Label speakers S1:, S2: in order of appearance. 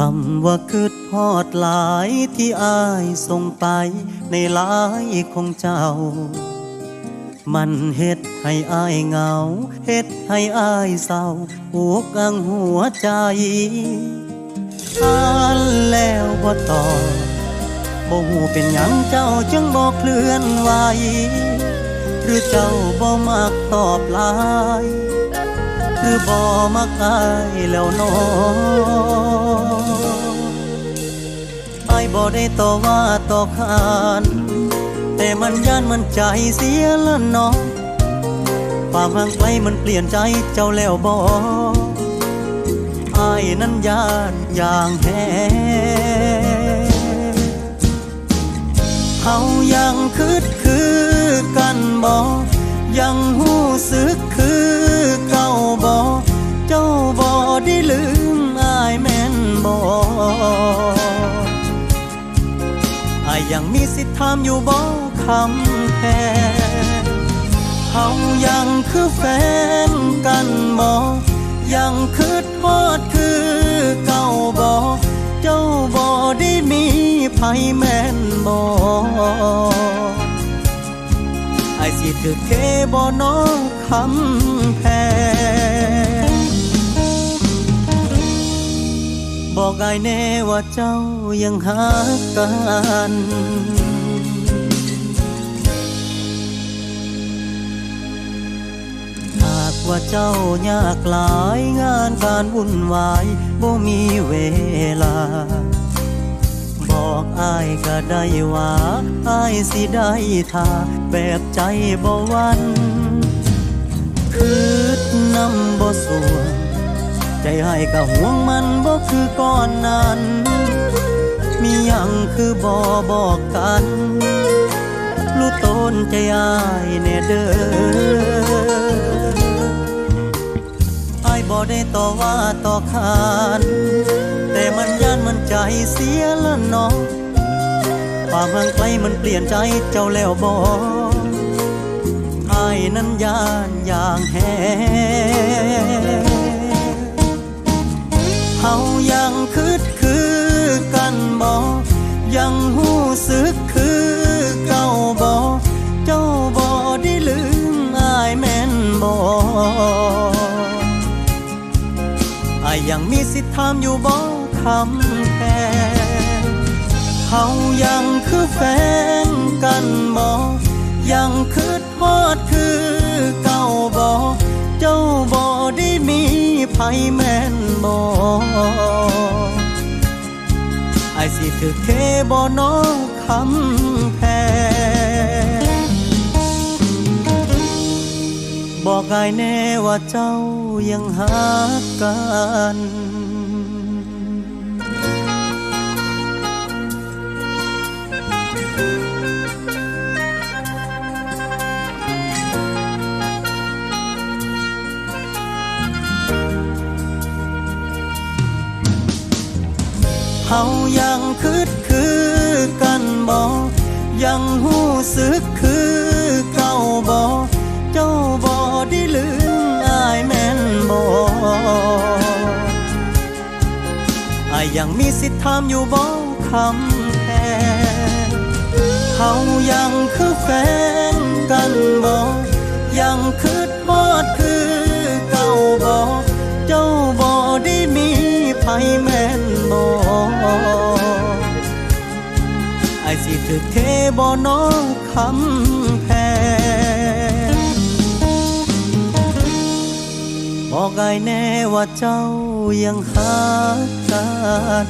S1: คำว่าคืดพอดหลายที่อายส่งไปในหลายของเจ้า มันเฮ็ดให้อายเหงา เฮ็ดให้อายเศร้าอุกอังหัวใจอ่านแล้วบ่ต่อบบ่หูเป็นหยังเจ้าจึงบ่เคลื่อนไหวหรือเจ้าบ่มักตอบลาย หรือบ่มักอายแล้วน้อ บ่ได้ต่อว่าต่อขานแต่มันย่านมันใจเสียละเน้องความห่างไกลมันเปลี่ยนใจเจ้าแล้วบออายนั้นย่านอย่างแท้เขายังคืดคือกันบอยังหู้สึก ยยังมีสิทธิ์ถามอยู่บ่คำแพงเขายังคือแฟนกันบ่ยังคืดฮอดคือเก่าบ่เจ้าบ่ได้มีไผแม่นบ่ไอสิถือเคบ่น้องคำแพง บอกอายแน่ว่าเจ้ายังหากันหากว่าเจ้ายากหลายงานการวุ่นวายบ่มีเวลา บอกอายก็ได้ว่าอายสิได้ท่าแบบใจบ่หวันคืดน้ำบ่สวง ใจให้ก็ห่วงมันบ่คือก่อนนั้น มียังคือบ่บอกกันรู้ตนใจอายแน่เด้ออายบ่ได้ต่อว่าต่อขานแต่มันย่านมันใจเสียละเน้องความห่างไกลมันเปลี่ยนใจเจ้าแล้วบ่อายนั้นย่านอย่างแฮ เขายังคืดคือกันบ่ยังหู้สึกคือเก่าบ่เจ้าบ่ได้ลืมอายแม่นบ่อายยังมีสิทธิ์ถามอยู่บ่คำแพงเขายังคือแฟนายสิถือเคบ่น้องคำแพงบอกไายแน่ว่าเจ้ายังหากัน เขายังคืดคือกันบ่ยังหู้สึกคือเก่าบ่เจ้าบ่ได้ลืมอายแม่นบ่อายยังมีสิทธิ์ถามอยู่บ่คำแพงเขายังคือแฟนกันบ่ยังคืดฮอดคือ เธอเทบ่น้องคำแพงบอกอายแน่ว่าเจ้ายังหากัน